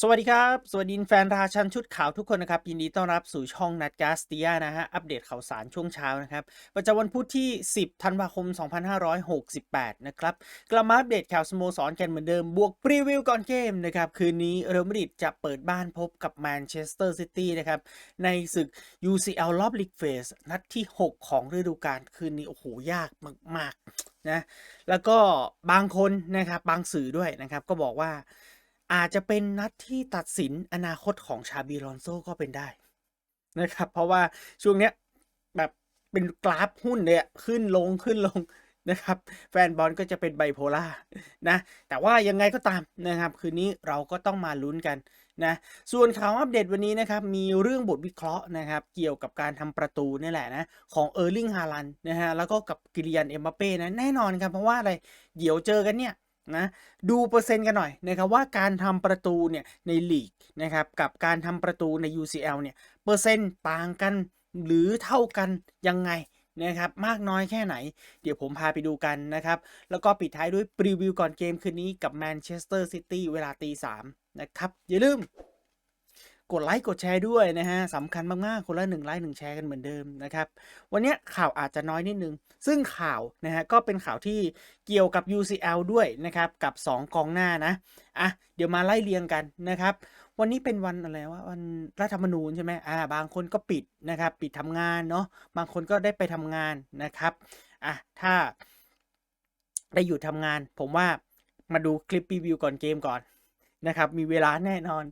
สวัสดีครับ สวัสดีแฟนราชันชุดขาวทุกคนนะครับ ยินดีต้อนรับสู่ช่องนัดกาสเตียนะฮะ อัปเดตข่าวสารช่วงเช้านะครับ ประจำวันพุธที่ 10 ธันวาคม 2568 นะครับ กลับมาอัปเดตข่าวสโมสรกันเหมือนเดิม บวกพรีวิวก่อนเกมนะครับ คืนนี้เรอัลมาดริดจะเปิดบ้านพบกับแมนเชสเตอร์ซิตี้นะครับ ในศึก UCL รอบลีกเฟสนัดที่ 6 ของฤดูกาลคืนนี้โอ้โหยากมากๆนะ แล้วก็บางคนนะครับบางสื่อด้วยนะครับก็บอกว่า อาจจะเป็นนัดที่ตัดสินอนาคตของชาบีลอนโซก็เป็นได้นะครับ เพราะว่าช่วงเนี้ยแบบเป็นกราฟหุ้นเนี่ยขึ้นลงขึ้นลงนะครับ แฟนบอลก็จะเป็นไบโพล่านะ แต่ว่ายังไงก็ตามนะครับ คืนนี้เราก็ต้องมาลุ้นกันนะ ส่วนข่าวอัปเดตวันนี้นะครับ มีเรื่องบทวิเคราะห์นะครับ เกี่ยวกับการทำประตูนี่แหละนะ ของเออร์ลิงฮาลันนะฮะ แล้วก็กับกิลิยันเอ็มบัปเป้นะ แน่นอนครับ เพราะว่าอะไร เดี๋ยวเจอกันเนี่ย นะดูเปอร์เซ็นต์กันหน่อยนะครับว่าการทำประตูเนี่ยในลีกนะครับกับการทำประตูใน UCL เนี่ยเปอร์เซ็นต์ต่างกันหรือเท่ากันยังไงนะครับมากน้อยแค่ไหน เดี๋ยวผมพาไปดูกันนะครับ แล้วก็ปิดท้ายด้วยรีวิวก่อนเกมคืนนี้กับแมนเชสเตอร์ซิตี้เวลาตีสามนะครับ อย่าลืม กดไลค์กดแชร์ด้วยนะฮะสำคัญมากๆ คนละหนึ่งไลค์หนึ่งแชร์กันเหมือนเดิมนะครับ วันนี้ข่าวอาจจะน้อยนิดนึง ซึ่งข่าวนะฮะก็เป็นข่าวที่เกี่ยวกับ UCL ด้วยนะครับ กับ 2 กองหน้านะ อะ เดี๋ยวมาไล่เรียงกันนะครับ วันนี้เป็นวันอะไรวะวันรัฐธรรมนูญใช่ไหมอ่า บางคนก็ปิดนะครับ ปิดทำงานเนาะ บางคนก็ได้ไปทำงานนะครับ อะ ถ้าได้หยุดทำงาน ผมว่ามาดูคลิปรีวิวก่อนเกมก่อนนะครับ มีเวลาแน่นอน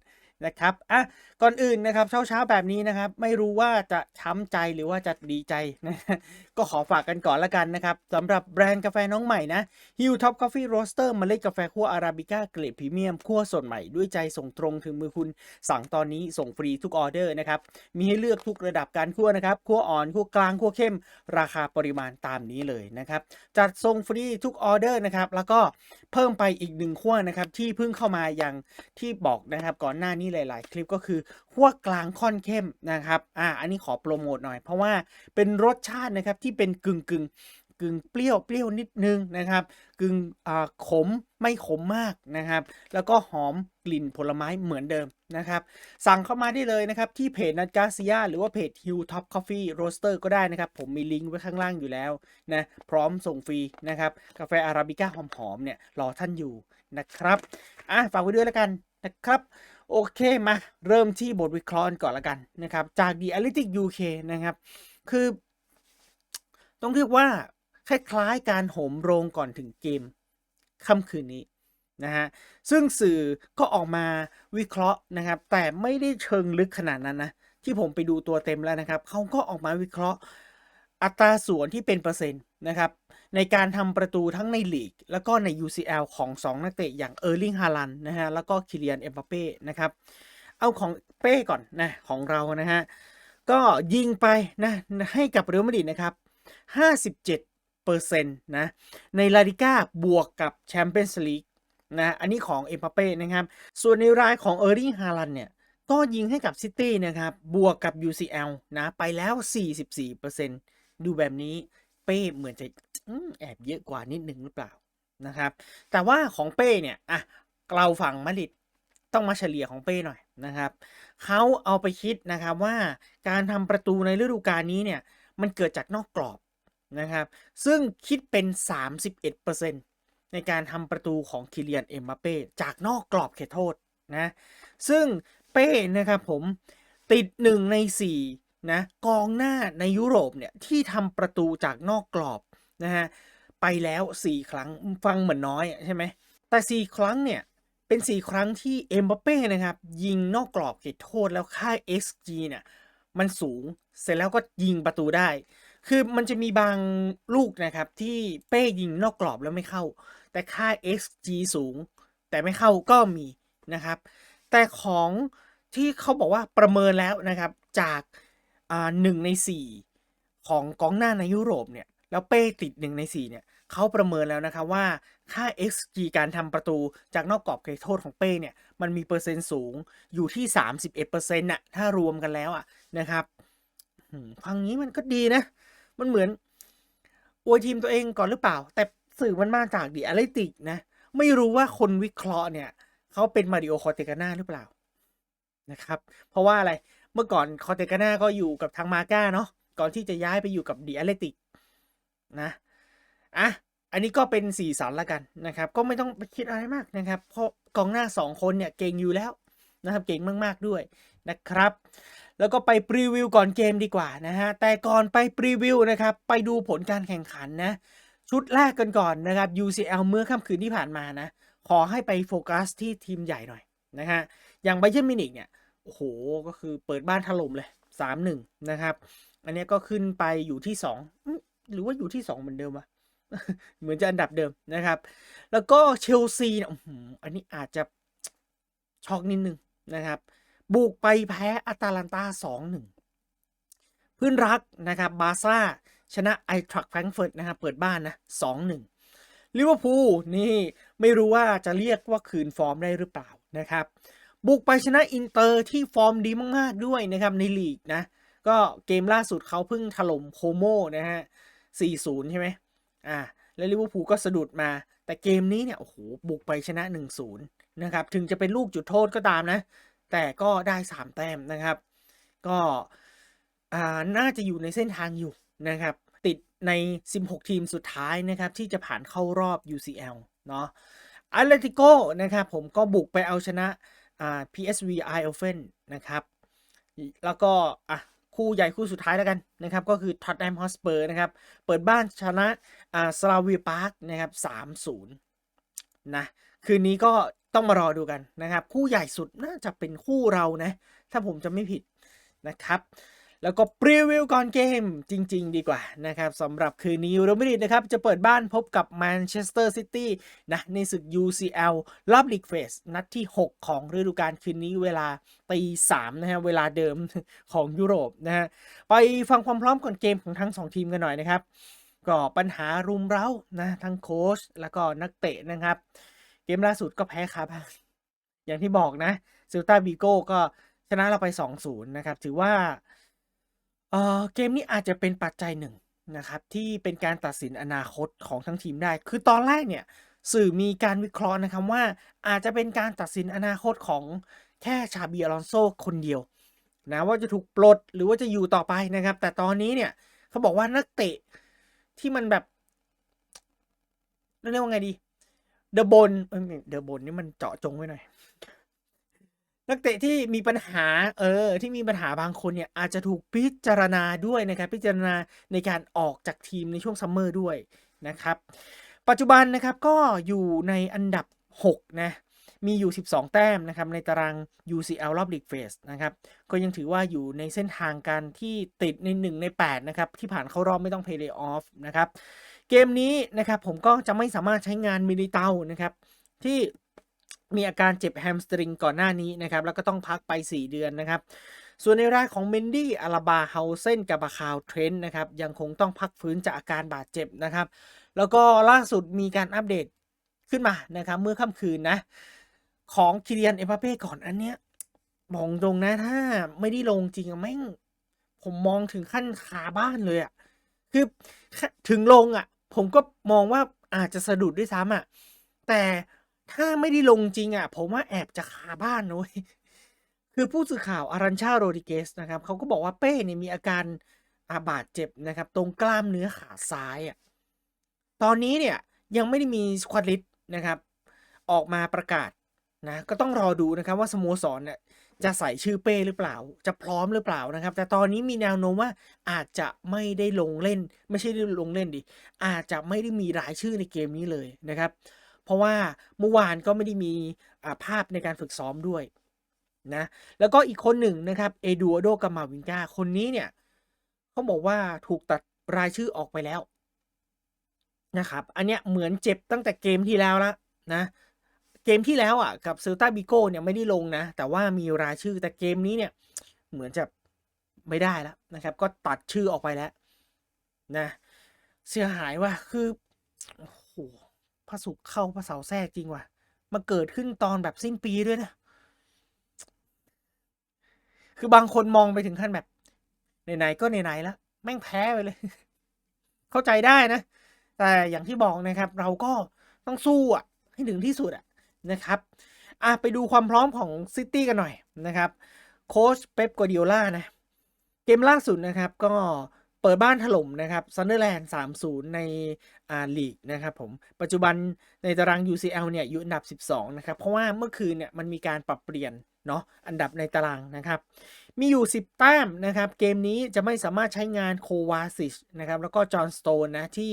นะครับอะก่อนอื่นนะครับเช้าๆแบบนี้นะครับ ไม่รู้ว่าจะช้ำใจหรือว่าจะดีใจนะก็ขอฝากกันก่อนละกันนะครับสำหรับแบรนด์กาแฟน้องใหม่นะ Hill Top Coffee Roaster เมล็ดกาแฟคั่วอาราบิก้าเกรดพรีเมียมคั่วสดใหม่ด้วยใจส่งตรงถึงมือคุณสั่งตอนนี้ส่งฟรีทุกออเดอร์นะครับ มีให้เลือกทุกระดับการคั่วนะครับคั่วอ่อนคั่วกลางคั่วเข้ม ราคาปริมาณตามนี้เลยนะครับ จัดส่งฟรีทุกออเดอร์นะครับแล้วก็เพิ่มไปอีกหนึ่งขั้วนะครับที่เพิ่งเข้ามาอย่างที่บอกนะครับก่อนหน้านี้หลาย ๆ คลิปก็คือขั้วกลางค่อนเข้มนะครับอ่าอันนี้ขอโปรโมทหน่อย เพราะว่าเป็นรสชาตินะครับที่เป็นกึ่งกึ่งกึ่งเปรี้ยวเปรี้ยวนิดนึงนะครับกึ่งอ่าขมไม่ขมมากนะครับ แล้วก็หอมกลิ่นผลไม้เหมือนเดิมนะครับ สั่งเข้ามาได้เลยนะครับ ที่เพจนัดกาซิยาหรือว่าเพจ Hill Top Coffee Roaster ก็ได้นะครับ ผมมีลิงก์ไว้ข้างล่างอยู่แล้วนะพร้อมส่งฟรีนะครับ กาแฟอาราบิก้าหอมๆเนี่ยรอท่านอยู่นะครับ อะฝากไว้ด้วยแล้วกันนะครับ โอเคมาเริ่มที่บทวิเคราะห์ก่อนละกันนะครับจาก The Athletic UK นะครับ คือ ต้องเรียกว่า คล้ายๆการโหมโรงก่อนถึงเกมค่ำคืนนี้นะฮะซึ่งสื่อก็ออกมาวิเคราะห์นะครับ แต่ไม่ได้เชิงลึกขนาดนั้นนะ ที่ผมไปดูตัวเต็มแล้วนะครับ เขาก็ออกมาวิเคราะห์อัตราส่วนที่เป็นเปอร์เซ็นต์นะครับ ในการทำประตูทั้งในลีก แล้วก็ใน UCL ของ 2 นักเตะอย่างเออร์ลิงฮาลันนะฮะแล้วก็คิเลียนเอ็มบัปเป้นะครับเอาของเป้ก่อนนะของเรานะฮะก็ยิงไปนะให้กับเรอัลมาดริดนะครับ 57เปอร์เซ็นต์นะในลาลิก้าบวกกับแชมเปี้ยนส์ลีกนะอันนี้ของเอ็มบัปเป้นะครับส่วนในรายของเออร์ลิงฮาลันเนี่ยก็ยิงให้กับซิตี้นะครับบวกกับ UCL นะไปแล้ว 44%ดูแบบนี้เป้เหมือนจะ แอบเยอะกว่านิดนึงหรือเปล่านะครับ แต่ว่าของเป้เนี่ยอะเราฝั่งมาดริดต้องมาเฉลี่ยของเป้หน่อยนะครับเขาเอาไปคิดนะครับว่าการทำประตูในฤดูกาลนี้เนี่ยมันเกิดจากนอกกรอบนะครับ ซึ่งคิดเป็น 31%ในการทำประตูของคิเลียนเอ็มบัปเป้จากนอกกรอบเขตโทษนะซึ่งเป้นะครับผมติด 1 ใน4นะกองหน้าในยุโรปเนี่ยที่ทำประตูจากนอกกรอบ นะฮะไปแล้ว 4 ครั้งฟังเหมือนน้อยใช่ไหมแต่ 4 ครั้งเนี่ยเป็น 4 ครั้งที่เอ็มบัปเป้นะครับยิงนอกกรอบเขตโทษแล้วค่า XG เนี่ยมันสูงเสร็จแล้วก็ยิงประตูได้ คือมันจะมีบางลูกนะครับที่เป้ยิงนอกกรอบแล้วไม่เข้า แต่ค่า XG สูง แต่ไม่เข้าก็มีนะครับ แต่ของที่เขาบอกว่าประเมินแล้วนะครับจากอ่าหนึ่งในสี่ของกองหน้าในยุโรปเนี่ย แล้วเป้ติดหนึ่งในสี่เนี่ยเขาประเมินแล้วนะครับว่าค่า XG การทำประตูจากนอกกรอบเขตโทษของเป้เนี่ยมันมีเปอร์เซ็นต์สูงอยู่ที่ 31%น่ะถ้ารวมกันแล้วอะนะครับฟังนี้มันก็ดีนะ มันเหมือนอวยทีมตัวเองก่อนหรือเปล่า แต่สื่อมันมาจากดิอ t เลติกนะ ไม่รู้ว่าคนวิเคราะห์เนี่ยเขาเป็นมาริโอคอเตกาน่าหรือเปล่านะครับ เพราะว่าอะไรเมื่อก่อนคอเตกาน่าก็อยู่กับทางมาก้าเนาะก่อนที่จะย้ายไปอยู่กับดีอตเลติก นะอะอันนี้ก็เป็นสีสันละกันนะครับ ก็ไม่ต้องไปคิดอะไรมากนะครับ เพราะกองหน้า 2 คนเนี่ยเก่งอยู่แล้วนะครับเก่งมาก ๆ ด้วยนะครับ แล้วก็ไปพรีวิวก่อนเกมดีกว่านะฮะแต่ก่อนไปพรีวิวนะครับไปดูผลการแข่งขันนะชุดแรกกันก่อนนะครับ UCL เมื่อค่ำคืนที่ผ่านมานะขอให้ไปโฟกัสที่ทีมใหญ่หน่อยนะฮะอย่างไบเ e นมินิกเนี่ยโอ้โหก็คือเปิดบ้านถล่มเลย 3-1 นะครับ อันนี้ก็ขึ้นไปอยู่ที่2อืม หรือว่าอยู่ที่2เหมือนเดิมวะเหมือนจะอันดับเดิมนะครับ แล้วก็เชลซีเนี่ยอันนี้อาจจะช็อกนิดนึงนะครับ บุกไปแพ้อาตาลันตา2-1เพื่อนรักนะครับบาซ่าชนะไอทรัคแฟรงเฟิร์ตนะครับเปิดบ้านนะ2-1ลิเวอร์พูลนี่ไม่รู้ว่าจะเรียกว่าคืนฟอร์มได้หรือเปล่านะครับ บุกไปชนะอินเตอร์ที่ฟอร์มดีมาก ๆ ด้วยนะครับในลีกนะ ก็เกมล่าสุดเขาเพิ่งถล่มโคโมนะฮะ 4-0 ใช่ไหมอ่าแล้วลิเวอร์พูลก็สะดุดมา แต่เกมนี้เนี่ยโอ้โหบุกไปชนะ 1-0 นะครับ ถึงจะเป็นลูกจุดโทษก็ตามนะ แต่ก็ได้ 3 แต้มนะครับ ก็อ่าน่าจะอยู่ในเส้นทางอยู่นะครับ ติดใน 16 ทีมสุดท้ายนะครับ ที่จะผ่านเข้ารอบ UCL เนาะอาตเลติโกนะครับผมก็บุกไปเอาชนะอ่า PSV Eindhoven นะครับ แล้วก็อะ คู่ใหญ่คู่สุดท้ายแล้วกันนะครับก็คือท็อตแนมฮอสเปอร์นะครับเปิดบ้านชนะอ่าสลาวีปาร์คนะครับสามศูนย์นะคืนนี้ก็ต้องมารอดูกันนะครับ คู่ใหญ่สุดน่าจะเป็นคู่เรานะ ถ้าผมจะไม่ผิดนะครับ แล้วก็พรีวิวก่อนเกมจริง ๆ ดีกว่านะครับสำหรับคืนนี้เรอมาดริดนะครับ จะเปิดบ้านพบกับแมนเชสเตอร์ซิตี้นะในศึก UCL รอบลีกเฟส นัดที่ 6 ของฤดูกาลคืนนี้เวลาตีสามนะฮะเวลาเดิมของยุโรปนะฮะไปฟังความพร้อมก่อนเกมของทั้ง 2 ทีมกันหน่อยนะครับ ก็ปัญหารุมเร้านะทั้งโค้ชแล้วก็นักเตะนะครับ เกมล่าสุดก็แพ้คาบ้านอย่างที่บอกนะซิลตาบีโก้ก็ชนะเราไป 2-0 นะครับถือว่า เอ่อเกมนี้อาจจะเป็นปัจจัยหนึ่งนะครับ ที่เป็นการตัดสินอนาคตของทั้งทีมได้ คือตอนแรกเนี่ยสื่อมีการวิเคราะห์นะครับว่าอาจจะเป็นการตัดสินอนาคตของแค่ชาบีอลอนโซคนเดียวนะว่าจะถูกปลดหรือว่าจะอยู่ต่อไปนะครับ แต่ตอนนี้เนี่ยเขาบอกว่านักเตะที่มันแบบเรียกว่าไงดีเดอะบนเดอะบนนี่มันเจาะจงไว้หน่อย นักเตะที่มีปัญหาเออที่มีปัญหาบางคนเนี่ยอาจจะถูกพิจารณาด้วยนะครับพิจารณาในการออกจากทีมในช่วงซัมเมอร์ด้วยนะครับ ปัจจุบันนะครับก็อยู่ในอันดับ 6 นะ มีอยู่ 12 แต้มนะครับในตาราง UCL รอบลีกเฟสนะครับก็ยังถือว่าอยู่ในเส้นทางการที่ติดใน 1 ใน 8 นะครับ ที่ผ่านเข้ารอบไม่ต้องเพลย์ออฟนะครับ เกมนี้นะครับผมก็จะไม่สามารถใช้งานมิลิเตานะครับที่ มีอาการเจ็บแฮมสตริงก่อนหน้านี้นะครับแล้วก็ต้องพักไป 4 เดือนนะครับ ส่วนในรายของเมนดี้อาราบาเฮาเซนกับบาคาวเทรนต์นะครับยังคงต้องพักฟื้นจากอาการบาดเจ็บนะครับ แล้วก็ล่าสุดมีการอัปเดตขึ้นมานะครับเมื่อค่ำคืนนะ ของคิเลียนเอ็มบัปเป้ก่อนอันเนี้ยมองตรงนะถ้าไม่ได้ลงจริงอะแม่งผมมองถึงขั้นคาบ้านเลยอะคือถึงลงอะผมก็มองว่าอาจจะสะดุดด้วยซ้ำอะแต่ ถ้าไม่ได้ลงจริงอะผมว่าแอบจะคาบ้านนะเว้ยคือผู้สื่อข่าวอารันชาโรดิเกสนะครับเขาก็บอกว่าเป้เนี่ยมีอาการอาบาดเจ็บนะครับ ตรงกล้ามเนื้อขาซ้ายอะตอนนี้เนี่ยยังไม่ได้มีสควอตลิสนะครับ ออกมาประกาศนะก็ต้องรอดูนะครับว่าสโมสรเนี่ยจะใส่ชื่อเป้หรือเปล่า จะพร้อมหรือเปล่านะครับ แต่ตอนนี้มีแนวโน้มว่าอาจจะไม่ได้ลงเล่น ไม่ใช่ได้ลงเล่นดิอาจจะไม่ได้มีรายชื่อในเกมนี้เลยนะครับ เพราะว่าเมื่อวานก็ไม่ได้มีภาพในการฝึกซ้อมด้วยนะแล้วก็อีกคนหนึ่งนะครับเอดูโดกามาวินกาคนนี้เนี่ยเขาบอกว่าถูกตัดรายชื่อออกไปแล้วนะครับ อันเนี้ยเหมือนเจ็บตั้งแต่เกมที่แล้วละนะเกมที่แล้วอะกับเซลตาบิโก้เนี่ยไม่ได้ลงนะ แต่ว่ามีรายชื่อแต่เกมนี้เนี่ยเหมือนจะไม่ได้แล้วนะครับ ก็ตัดชื่อออกไปแล้วนะเสียหายว่ะคือโอ้โห ระศุกร์เข้าพระเสาแทรกจริงว่ะมาเกิดขึ้นตอนแบบสิ้นปีด้วยนะ คือบางคนมองไปถึงขั้นแบบไหนๆก็ไหนๆแล้ว แม่งแพ้ไปเลย เข้าใจได้นะ แต่อย่างที่บอกนะครับ เราก็ต้องสู้อะ ให้ถึงที่สุดอะนะครับอะไปดูความพร้อมของซิตี้กันหน่อยนะครับ โค้ชเป๊ปกัวดิโอล่านะ เกมล่าสุดนะครับก็ เปิดบ้านถล่มนะครับซันเดอร์แลนด์3-0 ในอ่าลีกนะครับผม ปัจจุบันในตาราง UCL เนี่ยอยู่อันดับ 12 นะครับ เพราะว่าเมื่อคืนเนี่ยมันมีการปรับเปลี่ยนเนาะอันดับในตารางนะครับ มีอยู่ 10 แต้มนะครับ เกมนี้จะไม่สามารถใช้งานโควาซิชนะครับ แล้วก็จอห์นสโตนนะที่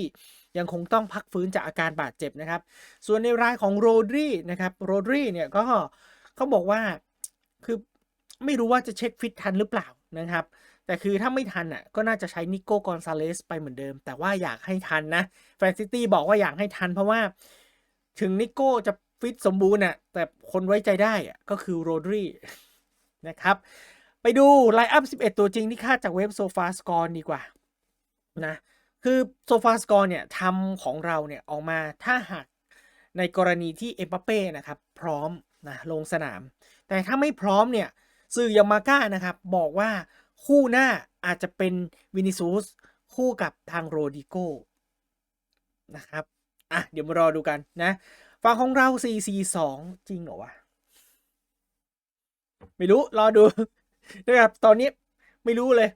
ยังคงต้องพักฟื้นจากอาการบาดเจ็บนะครับ ส่วนในรายของโรดรีนะครับโรดรีเนี่ยก็เขาบอกว่าคือไม่รู้ว่าจะเช็คฟิตทันหรือเปล่านะครับ แต่คือถ้าไม่ทันอะก็น่าจะใช้นิโก้กอนซาเลสไปเหมือนเดิม แต่ว่าอยากให้ทันนะแฟนซิตี้บอกว่าอยากให้ทันเพราะว่าถึงนิโก้จะฟิตสมบูรณ์อะแต่คนไว้ใจได้อะก็คือโรดรีนะครับ ไปดูไลน์อัพ 11 ตัวจริงที่คาดจากเว็บโซฟาสกอร์ดีกว่านะคือโซฟาสกอร์เนี่ยทำของเราเนี่ยออกมาถ้าหากในกรณีที่เอ็มบัปเป้นะครับพร้อมนะลงสนาม แต่ถ้าไม่พร้อมเนี่ยสื่อยามาก้านะครับบอกว่า คู่หน้าอาจจะเป็นวินิซูสคู่กับทางโรดิโกนะครับ อะ เดี๋ยวมารอดูกันนะ ฝั่งของเรา 4-4-2 จริงเหรอวะ ไม่รู้ รอดูนะครับ ตอนนี้ไม่รู้เลย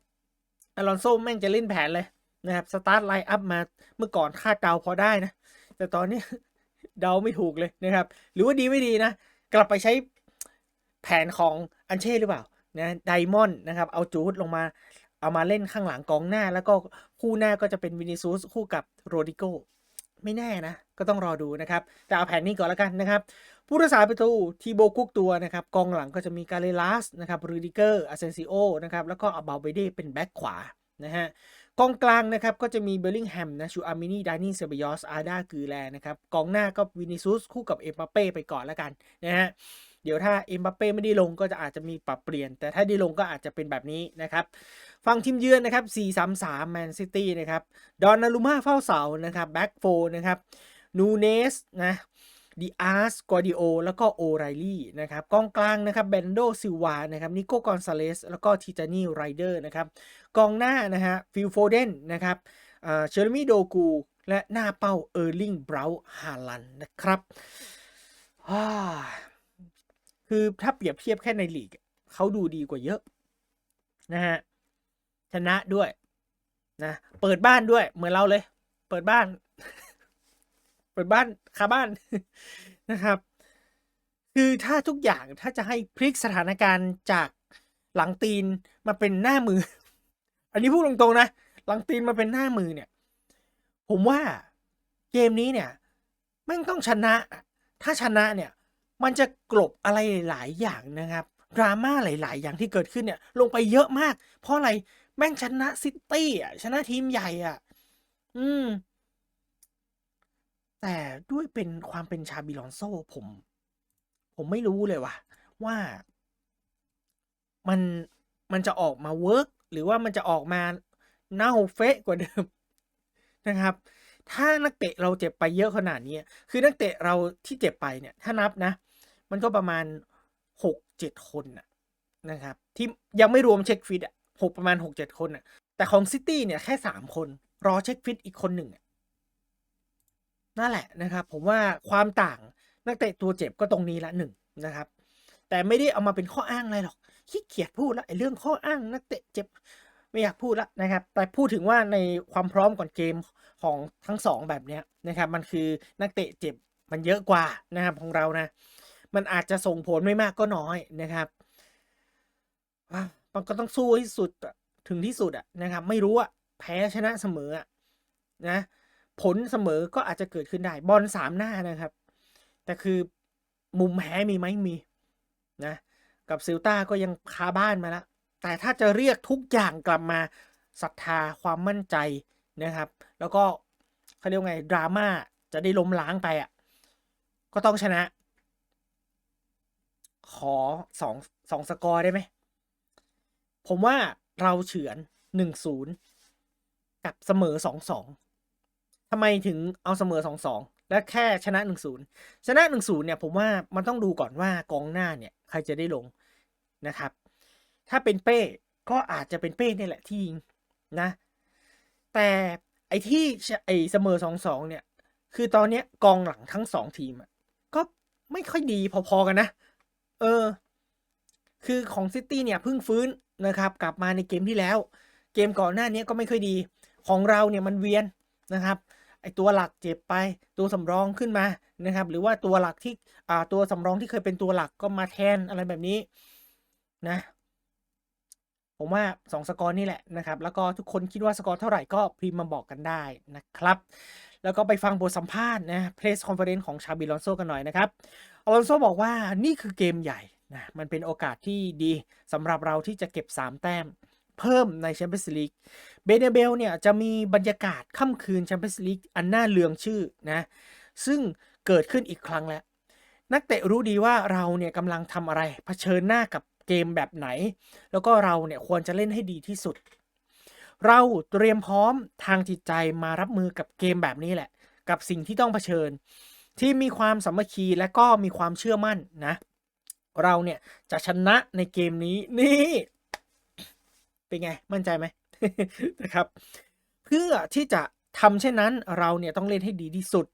อลอนโซแม่งจะเล่นแผนเลยนะครับ สตาร์ทไลน์อัพมาเมื่อก่อนคาดเดาพอได้นะ แต่ตอนนี้เดาไม่ถูกเลยนะครับ หรือว่าดีไม่ดีนะ กลับไปใช้แผนของอันเช่หรือเปล่า นะไดมอนด์นะครับ เอาจูดลงมา เอามาเล่นข้างหลังกองหน้า แล้วก็คู่หน้าก็จะเป็นวินิซูสคู่กับโรดิโกไม่แน่นะ ก็ต้องรอดูนะครับ แต่เอาแผนนี้ก่อนแล้วกันนะครับ ผู้รักษาประตูทีโบกุกตัวนะครับ กองหลังก็จะมีกาเลลัสนะครับรูดิเกอร์อาเซนซิโอนะครับ แล้วก็อาบาเบเดเป็นแบ็คขวานะฮะ กองกลางนะครับก็จะมีเบลลิงแฮมนะชูอาร์มินีดานี่เซเบยอสอาดากือแลนะครับกองหน้าก็วินิซุสคู่กับเอ็มบัปเป้ไปก่อนแล้วกันนะฮะเดี๋ยวถ้าเอ็มบัปเป้ไม่ได้ลงก็จะอาจจะมีปรับเปลี่ยน แต่ถ้าได้ลงก็อาจจะเป็นแบบนี้นะครับฝั่งทีมเยือนนะครับ4-3-3แมนซิตี้นะครับดอนนารุมาเฝ้าเสานะครับแบ็กโฟนะครับนูเนสนะ ดิอาร์สกอดิโอแล้วก็โอไรลี่นะครับกองกลางนะครับเบนโดซิวานะครับนิโกกอนซาเลสแล้วก็ทิจานีไรเดอร์นะครับกองหน้านะฮะฟิลโฟเดนนะครับเชอร์มี่โดกูและหน้าเป้าเออร์ลิงบราวฮาลันนะครับคือถ้าเปรียบเทียบแค่ในลีกเขาดูดีกว่าเยอะนะฮะชนะด้วยนะเปิดบ้านด้วยเหมือนเราเลย เปิดบ้าน เปิดบ้านคาบ้านนะครับ คือถ้าทุกอย่างถ้าจะให้พลิกสถานการณ์จากหลังตีนมาเป็นหน้ามือ อันนี้พูดตรงๆนะ หลังตีนมาเป็นหน้ามือเนี่ย ผมว่าเกมนี้เนี่ยแม่งต้องชนะ ถ้าชนะเนี่ย มันจะกลบอะไรหลายอย่างนะครับดราม่าหลาย ๆ อย่างที่เกิดขึ้นเนี่ย ลงไปเยอะมาก เพราะอะไร แม่งชนะซิตี้อะ ชนะทีมใหญ่อะ อืม แต่ด้วยเป็นความเป็นชาบิลอนโซผม ผมไม่รู้เลยว่ะ ว่ามันมันจะออกมาเวิร์กหรือว่ามันจะออกมาเน่าเฟะกว่าเดิมนะครับ ถ้านักเตะเราเจ็บไปเยอะขนาดนี้ คือนักเตะเราที่เจ็บไปเนี่ย ถ้านับนะ มันก็ประมาณหกเจ็ดคนนะนะครับ ที่ยังไม่รวมเช็คฟิตอะหกประมาณหกเจ็ดคนอะ แต่ของซิตี้เนี่ยแค่สามคน รอเช็คฟิตอีกคนหนึ่งอะ นั่นแหละนะครับ ผมว่าความต่างนักเตะตัวเจ็บก็ตรงนี้ละหนึ่งนะครับ แต่ไม่ได้เอามาเป็นข้ออ้างอะไรหรอกขี้เกียจพูดละไอ้เรื่องข้ออ้างนักเตะเจ็บไม่อยากพูดละนะครับ แต่พูดถึงว่าในความพร้อมก่อนเกมของทั้งสองแบบเนี้ยนะครับ มันคือนักเตะเจ็บมันเยอะกว่านะครับของเรานะ มันอาจจะส่งผลไม่มากก็น้อยนะครับมันก็ต้องสู้ให้สุดถึงที่สุดอะนะครับ ไม่รู้อะแพ้ชนะเสมออะนะ ผลเสมอก็อาจจะเกิดขึ้นได้บอลสามหน้านะครับ แต่คือมุมแพ้มีไหมมีนะกับซิลตาก็ยังคาบ้านมาแล้วแต่ถ้าจะเรียกทุกอย่างกลับมาศรัทธาความมั่นใจนะครับ แล้วก็เขาเรียกไงดราม่าจะได้ล้มล้างไปอะก็ต้องชนะ ขอสองสองสกอร์ได้ไหม ผมว่าเราเฉือนหนึ่งศูนย์กับเสมอสองสอง ทำไมถึงเอาเสมอสองสองและแค่ชนะหนึ่งศูนย์ชนะหนึ่งศูนย์เนี่ยผมว่ามันต้องดูก่อนว่ากองหน้าเนี่ยใครจะได้ลงนะครับ ถ้าเป็นเป้ก็อาจจะเป็นเป้เนี่ยแหละที่ยิงนะ แต่ไอ้ที่ไอ้เสมอสองสองเนี่ย คือตอนเนี้ยกองหลังทั้งสองทีมก็ไม่ค่อยดีพอๆกันนะ เออ คือของซิตี้เนี่ยเพิ่งฟื้นนะครับ กลับมาในเกมที่แล้ว เกมก่อนหน้านี้ก็ไม่ค่อยดี ของเราเนี่ยมันเวียนนะครับ ไอตัวหลักเจ็บไปตัวสำรองขึ้นมานะครับ หรือว่าตัวหลักที่อ่าตัวสำรองที่เคยเป็นตัวหลักก็มาแทนอะไรแบบนี้นะ ผมว่า 2 สกอร์นี่แหละนะครับ แล้วก็ทุกคนคิดว่าสกอร์เท่าไหร่ก็พิมพ์มาบอกกันได้นะครับ แล้วก็ไปฟังบทสัมภาษณ์นะเพรสคอนเฟอเรนซ์ของชาบิลอนโซกันหน่อยนะครับอลอนโซบอกว่านี่คือเกมใหญ่นะมันเป็นโอกาสที่ดีสำหรับเราที่จะเก็บ 3 แต้ม เพิ่มในแชมเปี้ยนส์ลีกเบเนเบลเนี่ยจะมีบรรยากาศค่ำคืนแชมเปี้ยนส์ลีกอันน่าเลืองชื่อนะซึ่งเกิดขึ้นอีกครั้งแล้ว นักเตะรู้ดีว่าเราเนี่ยกำลังทำอะไรเผชิญหน้ากับเกมแบบไหน แล้วก็เราเนี่ยควรจะเล่นให้ดีที่สุด เราเตรียมพร้อมทางจิตใจมารับมือกับเกมแบบนี้แหละ กับสิ่งที่ต้องเผชิญ ที่มีความสามัคคีและก็มีความเชื่อมั่นนะ เราเนี่ยจะชนะในเกมนี้นี่ เป็นไงมั่นใจไหมนะครับ เพื่อที่จะทำเช่นนั้นเราเนี่ยต้องเล่นให้ดีที่สุด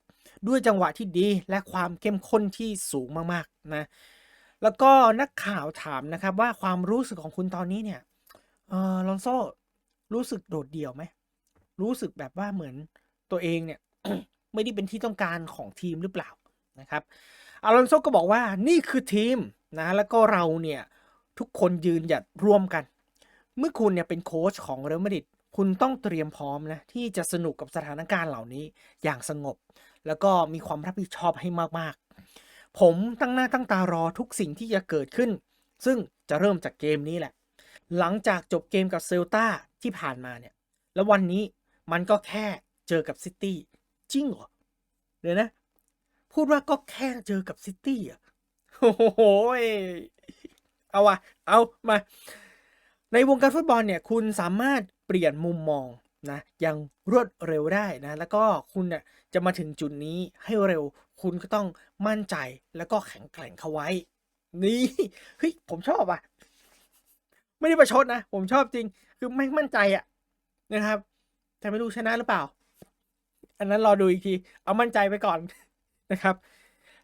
ด้วยจังหวะที่ดีและความเข้มข้นที่สูงมากๆนะแล้วก็นักข่าวถามนะครับว่าความรู้สึกของคุณตอนนี้เนี่ยเออลอนโซรู้สึกโดดเดี่ยวไหมรู้สึกแบบว่าเหมือนตัวเองเนี่ยไม่ได้เป็นที่ต้องการของทีมหรือเปล่านะครับอารอนโซก็บอกว่านี่คือทีมนะแล้วก็เราเนี่ยทุกคนยืนหยัดร่วมกัน เมื่อคุณเนี่ยเป็นโค้ชของเรอัลมาดริดคุณต้องเตรียมพร้อมนะที่จะสนุกกับสถานการณ์เหล่านี้อย่างสงบ แล้วก็มีความรับผิดชอบให้มากๆ ผมตั้งหน้าตั้งตารอทุกสิ่งที่จะเกิดขึ้น ซึ่งจะเริ่มจากเกมนี้แหละ หลังจากจบเกมกับเซลตาที่ผ่านมาเนี่ย แล้ววันนี้มันก็แค่เจอกับซิตี้จริงเหรอเดี๋ยวนะ พูดว่าก็แค่เจอกับซิตี้อะโอ้โหเอาวะเอามา ในวงการฟุตบอลเนี่ยคุณสามารถเปลี่ยนมุมมองนะย่างรวดเร็วได้นะ แล้วก็คุณเนี่ยจะมาถึงจุดนี้ให้เร็ว คุณก็ต้องมั่นใจแล้วก็แข็งแกร่งเข้าไว้ นี่เฮ้ยผมชอบอะ ไม่ได้ประชดนะ ผมชอบจริง คือไม่มั่นใจอะนะครับ แต่ไม่รู้ชนะหรือเปล่า อันนั้นรอดูอีกที เอามั่นใจไปก่อนนะครับ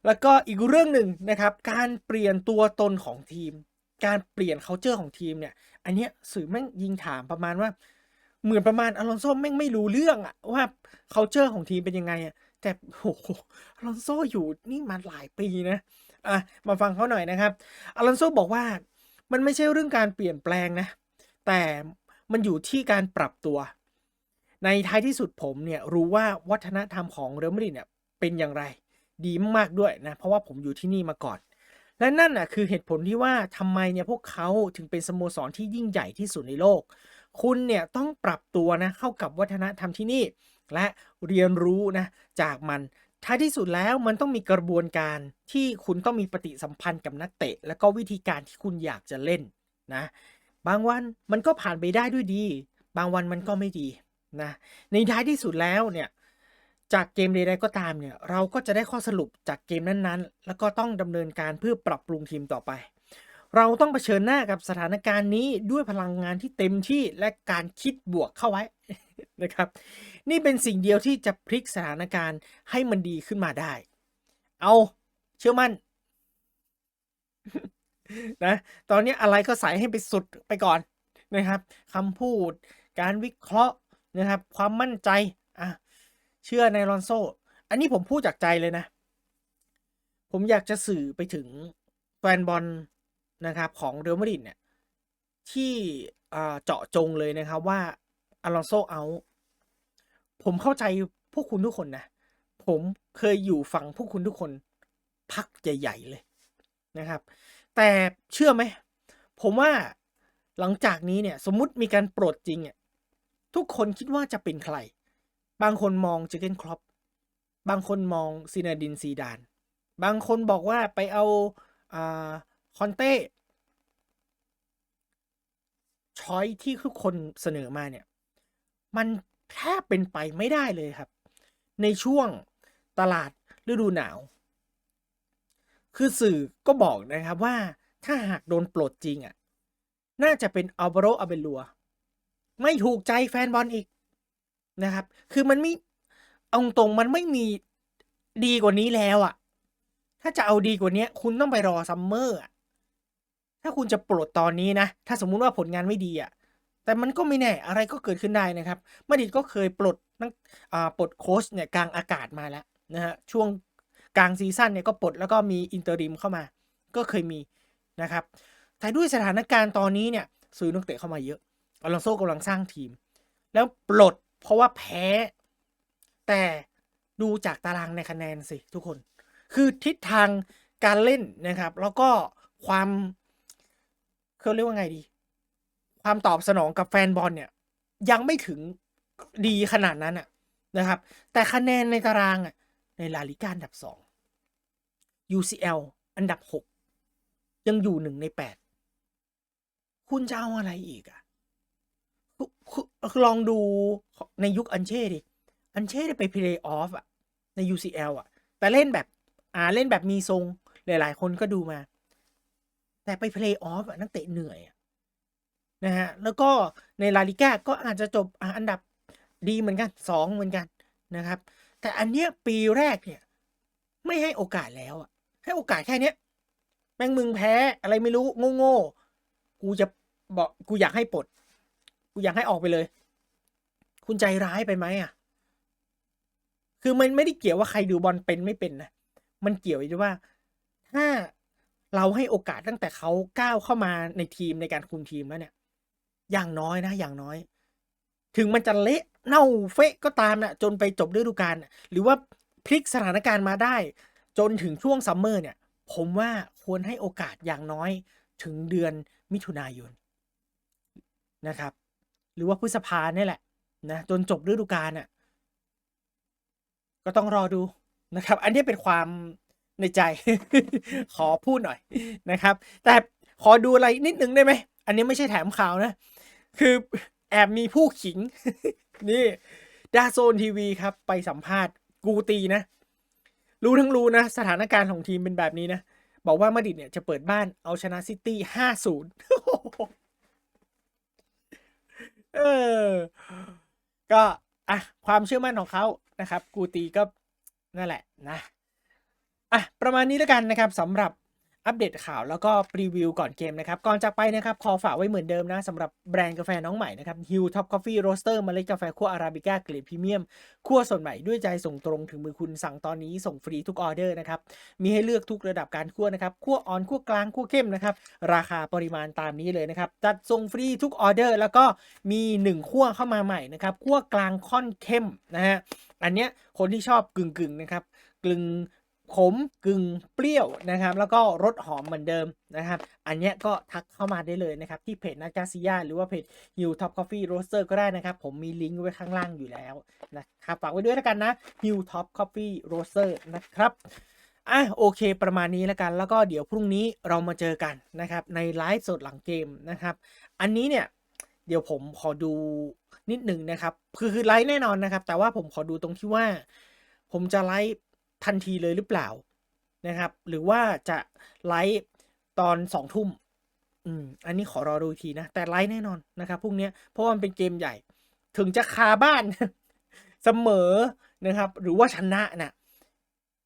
แล้วก็อีกเรื่องหนึ่งนะครับ การเปลี่ยนตัวตนของทีม การเปลี่ยน culture ของทีมเนี่ย อันเนี้ยสื่อแม่งยิงถามประมาณว่า เหมือนประมาณอลอนโซ่แม่งไม่รู้เรื่องอะว่า culture ของทีมเป็นยังไงอะแต่โอ้โหอลอนโซ่อยู่นี่มาหลายปีนะอะมาฟังเขาหน่อยนะครับอลอนโซ่บอกว่ามันไม่ใช่เรื่องการเปลี่ยนแปลงนะ แต่มันอยู่ที่การปรับตัว ในท้ายที่สุดผมเนี่ยรู้ว่าวัฒนธรรมของเรอัลมาดริดเนี่ยเป็นอย่างไร ดีมากๆด้วยนะ เพราะว่าผมอยู่ที่นี่มาก่อน และนั่นน่ะคือเหตุผลที่ว่าทำไมเนี่ยพวกเขาถึงเป็นสโมสรที่ยิ่งใหญ่ที่สุดในโลก คุณเนี่ยต้องปรับตัวนะเข้ากับวัฒนธรรมที่นี่ และเรียนรู้นะจากมันท้ายที่สุดแล้วมันต้องมีกระบวนการที่คุณต้องมีปฏิสัมพันธ์กับนักเตะ และก็วิธีการที่คุณอยากจะเล่นนะ บางวันมันก็ผ่านไปได้ด้วยดี บางวันมันก็ไม่ดีนะในท้ายที่สุดแล้วเนี่ย จากเกมใดๆก็ตามเนี่ยเราก็จะได้ข้อสรุปจากเกมนั้นๆ แล้วก็ต้องดำเนินการเพื่อปรับปรุงทีมต่อไป เราต้องเผชิญหน้ากับสถานการณ์นี้ด้วยพลังงานที่เต็มที่และการคิดบวกเข้าไว้นะครับ นี่เป็นสิ่งเดียวที่จะพลิกสถานการณ์ให้มันดีขึ้นมาได้ เอาเชื่อมั่นนะตอนนี้อะไรก็ใส่ให้ไปสุดไปก่อนนะครับคำพูด การวิเคราะห์นะครับ ความมั่นใจอะ เชื่อในลอนโซ อันนี้ผมพูดจากใจเลยนะ ผมอยากจะสื่อไปถึงแฟนบอลนะครับของเรอัลมาดริดเนี่ยที่เจาะจงเลยนะครับว่าอลอนโซเอา ผมเข้าใจพวกคุณทุกคนนะ ผมเคยอยู่ฝั่งพวกคุณทุกคนพักใหญ่ ๆ เลยนะครับ แต่เชื่อไหม ผมว่าหลังจากนี้เนี่ย สมมุติมีการปลดจริงเนี่ยทุกคนคิดว่าจะเป็นใคร บางคนมองเจเกนครอปบางคนมองซีนาดินซีดาน บางคนบอกว่าไปเอาอคอนเต้ช้อยที่ทุกคนเสนอมาเนี่ย มันแทบเป็นไปไม่ได้เลยครับ ในช่วงตลาดฤดูหนาว คือสื่อก็บอกนะครับว่าถ้าหากโดนปลดจริงอะ น่าจะเป็นอัลวาโรอาเบลัว ไม่ถูกใจแฟนบอลอีก นะครับ คือมันไม่เอาตรงมันไม่มีดีกว่านี้แล้วอะ่ะถ้าจะเอาดีกว่านี้คุณต้องไปรอซัมเมอร์ถ้าคุณจะปลดตอนนี้นะ ถ้าสมมุติว่าผลงานไม่ดีอะแต่มันก็ไม่แน่อะไรก็เกิดขึ้นได้นะครับมาดิดก็เคยปลดนักอ่าปลดโค้ชเนี่ยกลางอากาศมาแล้วนะฮะช่วงกลางซีซั่นเนี่ยก็ปลดแล้วก็มีอินเตอร์ริมเข้ามา ก็เคยมีนะครับ แต่ด้วยสถานการณ์ตอนนี้เนี่ยซื้อนักเตะเข้ามาเยอะอลองโซกำลังสร้างทีม แล้วปลด เพราะว่าแพ้ แต่ดูจากตารางในคะแนนสิทุกคน คือทิศทางการเล่นนะครับ แล้วก็ความเขาเรียกว่าไงดี ความตอบสนองกับแฟนบอลเนี่ย ยังไม่ถึงดีขนาดนั้นอะนะครับ แต่คะแนนในตารางอะในลาลิกาอันดับสอง UCL อันดับหกยังอยู่หนึ่งในแปดคุณจะเอาอะไรอีกอะ ลองดูในยุคอันเช่ดิ อันเช่ได้ไปเพลย์ออฟอะใน UCL อะแต่เล่นแบบ อ่าเล่นแบบมีทรง หลาย ๆ คนก็ดูมา แต่ไปเพลย์ออฟอะนักเตะเหนื่อยอะนะฮะ แล้วก็ในลาลิก้าก็อาจจะจบอันดับดีเหมือนกันสองเหมือนกันนะครับ แต่อันเนี้ยปีแรกเนี่ย ไม่ให้โอกาสแล้วอะให้โอกาสแค่เนี้ยแม่งมึงแพ้อะไรไม่รู้โง่ๆกูจะบอกกูอยากให้ปลด กูอยากให้ออกไปเลย คุณใจร้ายไปไหมอะ คือมันไม่ได้เกี่ยวว่าใครดูบอลเป็นไม่เป็นนะ มันเกี่ยวที่ว่า ถ้าเราให้โอกาสตั้งแต่เขาก้าวเข้ามาในทีมในการคุมทีมแล้วเนี่ย อย่างน้อยนะ อย่างน้อย ถึงมันจะเละเน่าเฟะก็ตามนะจนไปจบฤดูกาลหรือว่าพลิกสถานการณ์มาได้ จนถึงช่วงซัมเมอร์เนี่ย ผมว่าควรให้โอกาสอย่างน้อยถึงเดือนมิถุนายนนะครับ หรือว่าพฤษภาเนี่ยแหละนะจนจบฤดูกาลน่ะก็ต้องรอดูนะครับ อันนี้เป็นความในใจ ขอพูดหน่อยนะครับ แต่ขอดูอะไรนิดนึงได้ไหม อันนี้ไม่ใช่แถมข่าวนะ คือแอบมีผู้ขิง นี่ดาโซนทีวีครับ ไปสัมภาษณ์กูตีนะ รู้ทั้งรู้นะ สถานการณ์ของทีมเป็นแบบนี้นะ บอกว่ามาดิดเนี่ยจะเปิดบ้านเอาชนะซิตี้ห้าศูนย์ เออ ก็อะความเชื่อมั่นของเขานะครับ กูตีก็นั่นแหละนะอะประมาณนี้แล้วกันนะครับสำหรับ อัปเดตข่าวแล้วก็รีวิวก่อนเกมนะครับ ก่อนจากไปนะครับขอฝากไว้เหมือนเดิมนะสำหรับแบรนด์กาแฟน้องใหม่นะครับ Hill Top Coffee Roaster เมล็ดกาแฟคั่วอาราบิก้าเกรดพรีเมียมคั่วสดใหม่ด้วยใจส่งตรงถึงมือคุณสั่งตอนนี้ส่งฟรีทุกออเดอร์นะครับ มีให้เลือกทุกระดับการคั่วนะครับคั่วอ่อนคั่วกลางคั่วเข้มนะครับ ราคาปริมาณตามนี้เลยนะครับ จัดส่งฟรีทุกออเดอร์ แล้วก็มี 1คั่วเข้ามาใหม่นะครับคั่วกลางค่อนเข้มนะฮะอันเนี้ยคนที่ชอบกึ่งๆนะครับกึ่ง ขมกึ่งเปรี้ยวนะครับ แล้วก็รสหอมเหมือนเดิมนะครับ อันนี้ก็ทักเข้ามาได้เลยนะครับ ที่เพจนักกาซิยาหรือว่าเพจ Hill Top Coffee Roaster ก็ได้นะครับ ผมมีลิงก์ไว้ข้างล่างอยู่แล้วนะครับฝากไว้ด้วยแล้วกันนะ Hill Top Coffee Roaster นะครับอะโอเคประมาณนี้แล้วกัน แล้วก็เดี๋ยวพรุ่งนี้เรามาเจอกันนะครับ ในไลฟ์สดหลังเกมนะครับ อันนี้เนี่ยเดี๋ยวผมขอดูนิดหนึ่งนะครับ คือคือไลฟ์แน่นอนนะครับ แต่ว่าผมขอดูตรงที่ว่า ผมจะไลฟ์ ทันทีเลยหรือเปล่านะครับ หรือว่าจะไลฟ์ตอนสองทุ่มอืมอันนี้ขอรอดูอีกทีนะ แต่ไลฟ์แน่นอนนะครับพรุ่งนี้เพราะว่ามันเป็นเกมใหญ่ ถึงจะคาบ้านเสมอนะครับ หรือว่าชนะนะ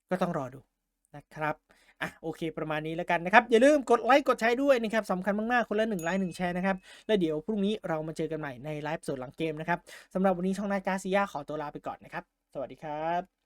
ก็ต้องรอดูนะครับอะโอเคประมาณนี้แล้วกันนะครับ อย่าลืมกดไลค์กดแชร์ด้วยนะครับสำคัญมากๆ คนละหนึ่งไลค์หนึ่งแชร์นะครับ แล้วเดี๋ยวพรุ่งนี้เรามาเจอกันใหม่ในไลฟ์สดหลังเกมนะครับสำหรับวันนี้ช่องนายกาซิยาขอตัวลาไปก่อนนะครับ สวัสดีครับ